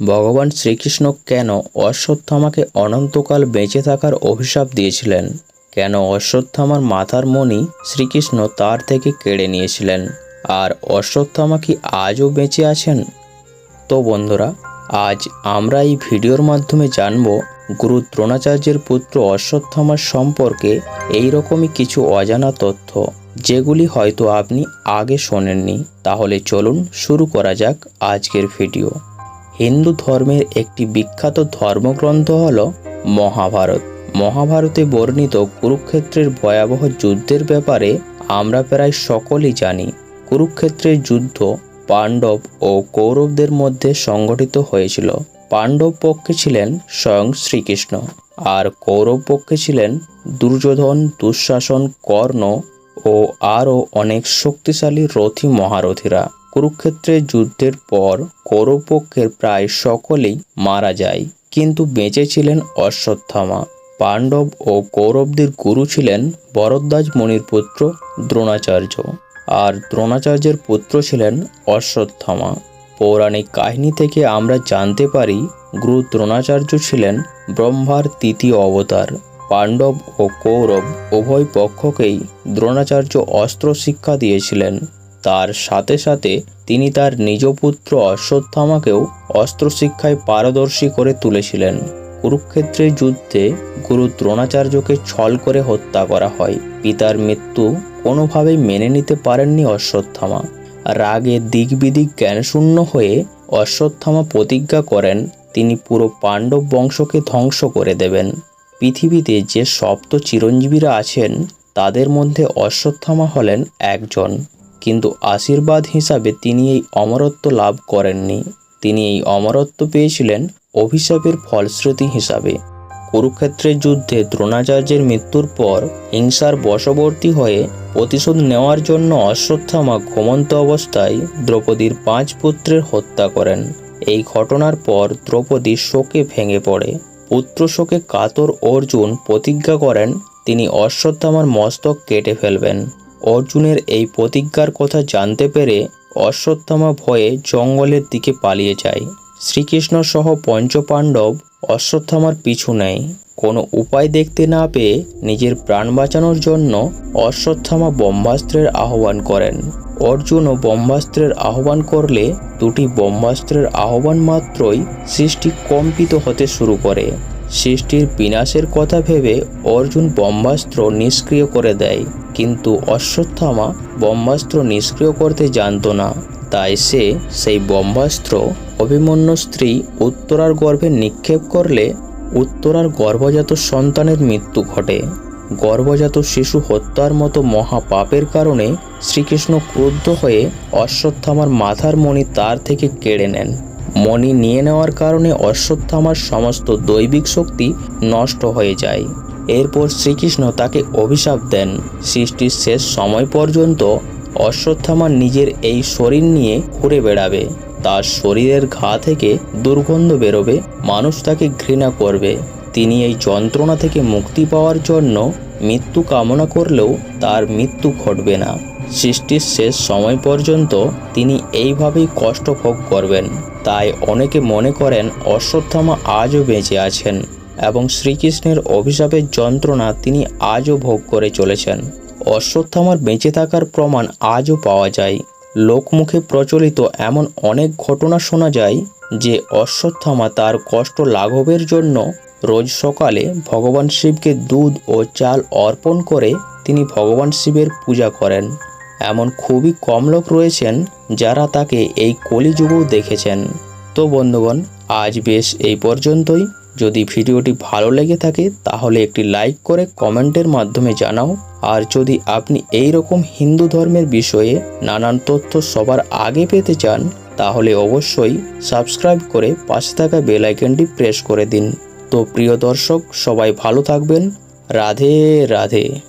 ভগবান শ্রীকৃষ্ণ কেন অশ্বত্থামাকে অনন্তকাল বেঁচে থাকার অভিশাপ দিয়েছিলেন? কেন অশ্বত্থামার মাথার মণি শ্রীকৃষ্ণ তার থেকে কেড়ে নিয়েছিলেন? আর অশ্বত্থামা কি আজও বেঁচে আছেন? তো বন্ধুরা, আজ আমরা এই ভিডিওর মাধ্যমে জানব গুরু দ্রোণাচার্যের পুত্র অশ্বত্থামার সম্পর্কে এই রকমই কিছু অজানা তথ্য, যেগুলি হয়তো আপনি আগে শোনেননি। তাহলে চলুন শুরু করা যাক আজকের ভিডিও। হিন্দু ধর্মের একটি বিখ্যাত ধর্মগ্রন্থ হল মহাভারত। মহাভারতে বর্ণিত কুরুক্ষেত্রের ভয়াবহ যুদ্ধের ব্যাপারে আমরা প্রায় সকলেই জানি। কুরুক্ষেত্রের যুদ্ধ পাণ্ডব ও কৌরবদের মধ্যে সংগঠিত হয়েছিল। পাণ্ডব পক্ষে ছিলেন স্বয়ং শ্রীকৃষ্ণ, আর কৌরব পক্ষে ছিলেন দুর্যোধন, দুঃশাসন, কর্ণ ও আরও অনেক শক্তিশালী রথী মহারথীরা। কুরুক্ষেত্রের যুদ্ধের পর কৌরব পক্ষের প্রায় সকলেই মারা যায়। কিন্তু বেঁচে ছিলেন অশ্বত্থামা। পাণ্ডব ও কৌরবদের গুরু ছিলেন বরদ্বাজ মণির পুত্র দ্রোণাচার্য। আর দ্রোণাচার্যের পুত্র ছিলেন অশ্বত্থামা। পৌরাণিক কাহিনী থেকে আমরা জানতে পারি, গুরু দ্রোণাচার্য ছিলেন ব্রহ্মার তৃতীয় অবতার। পাণ্ডব ও কৌরব উভয় পক্ষকেই দ্রোণাচার্য অস্ত্র শিক্ষা দিয়েছিলেন। তার সাথে সাথে তিনি তার নিজ পুত্র অশ্বত্থামাকেও অস্ত্র শিক্ষায় পারদর্শী করে তুলেছিলেন। কুরুক্ষেত্রের যুদ্ধে গুরু দ্রোণাচার্যকে ছল করে হত্যা করা হয়। পিতার মৃত্যু কোনোভাবেই মেনে নিতে পারেননি অশ্বত্থামা। রাগে দিকবিদিক জ্ঞানশূন্য হয়ে অশ্বত্থামা প্রতিজ্ঞা করেন, তিনি পুরো পাণ্ডব বংশকে ধ্বংস করে দেবেন। পৃথিবীতে যে সপ্ত চিরঞ্জীবীরা আছেন, তাদের মধ্যে অশ্বত্থামা হলেন একজন। কিন্তু আশীর্বাদ হিসাবে তিনি এই অমরত্ব লাভ করেননি। তিনি এই অমরত্ব পেয়েছিলেন অভিশাপের ফলশ্রুতি হিসাবে। কুরুক্ষেত্রের যুদ্ধে দ্রোণাচার্যের মৃত্যুর পর হিংসার বশবর্তী হয়ে প্রতিশোধ নেওয়ার জন্য অশ্বত্থামা ঘুমন্ত অবস্থায় দ্রৌপদীর পাঁচ পুত্রের হত্যা করেন। এই ঘটনার পর দ্রৌপদী শোকে ভেঙে পড়ে। পুত্র শোকে কাতর অর্জুন প্রতিজ্ঞা করেন, তিনি অশ্বত্থামার মস্তক কেটে ফেলবেন। অর্জুনের এই প্রতিজ্ঞার কথা জানতে পেরে অশ্বত্থামা ভয়ে জঙ্গলের দিকে পালিয়ে যায়। শ্রীকৃষ্ণ সহ পঞ্চপাণ্ডব অশ্বত্থামার পিছু নেয়। কোনো উপায় দেখতে না পেয়ে নিজের প্রাণ বাঁচানোর জন্য অশ্বত্থামা ব্রহ্মাস্ত্রের আহ্বান করেন। অর্জুনও ব্রহ্মাস্ত্রের আহ্বান করলে দুটি ব্রহ্মাস্ত্রের আহ্বান মাত্রই সৃষ্টি কম্পিত হতে শুরু করে। সৃষ্টির বিনাশের কথা ভেবে অর্জুন ব্রহ্মাস্ত্র নিষ্ক্রিয় করে দেয়। কিন্তু অশ্বত্থামা ব্রহ্মাস্ত্র নিষ্ক্রিয় করতে জানতো না। তাই সে সেই ব্রহ্মাস্ত্র অভিমন্যু স্ত্রী উত্তরার গর্ভে নিক্ষেপ করলে উত্তরার গর্ভজাত সন্তানের মৃত্যু ঘটে। গর্ভজাত শিশু হত্যার মতো মহাপাপের কারণে শ্রীকৃষ্ণ ক্রুদ্ধ হয়ে অশ্বত্থামার মাথার মণি তার থেকে কেড়ে নেন। মণি নিয়ে নেওয়ার কারণে অশ্বত্থামার সমস্ত দৈবিক শক্তি নষ্ট হয়ে যায়। এরপর শ্রীকৃষ্ণ তাকে অভিশাপ দেন। সৃষ্টির শেষ সময় পর্যন্ত অশ্বত্থামা নিজের এই শরীর নিয়ে ঘুরে বেড়াবে। তার শরীরের ঘা থেকে দুর্গন্ধ বেরোবে, মানুষ তাকে ঘৃণা করবে। তিনি এই যন্ত্রণা থেকে মুক্তি পাওয়ার জন্য মৃত্যু কামনা করলেও তার মৃত্যু ঘটবে না। সৃষ্টির শেষ সময় পর্যন্ত তিনি এইভাবেই কষ্ট ভোগ করবেন। তাই অনেকে মনে করেন অশ্বত্থামা আজও বেঁচে আছেন এবং শ্রীকৃষ্ণের অভিশাপের যন্ত্রণা তিনি আজও ভোগ করে চলেছেন। অশ্বত্থামার বেঁচে থাকার প্রমাণ আজও পাওয়া যায়। লোকমুখে প্রচলিত এমন অনেক ঘটনা শোনা যায় যে অশ্বত্থামা তার কষ্ট লাঘবের জন্য রোজ সকালে ভগবান শিবকে দুধ ও চাল অর্পণ করে তিনি ভগবান শিবের পূজা করেন। এমন খুবই কম লোক রয়েছেন যারা তাকে এই কলিযুগেও দেখেছেন। তো বন্ধুগণ, আজ বেশ এই পর্যন্তই। যদি ভিডিওটি ভালো লেগে থাকে, তাহলে একটি লাইক করে কমেন্টের মাধ্যমে জানাও। আর যদি আপনি এই রকম হিন্দু ধর্মের বিষয়ে নানান তথ্য সবার আগে পেতে চান, তাহলে অবশ্যই সাবস্ক্রাইব করে পাশে থাকা বেল আইকনটি প্রেস করে দিন। তো প্রিয় দর্শক, সবাই ভালো থাকবেন। রাধে রাধে।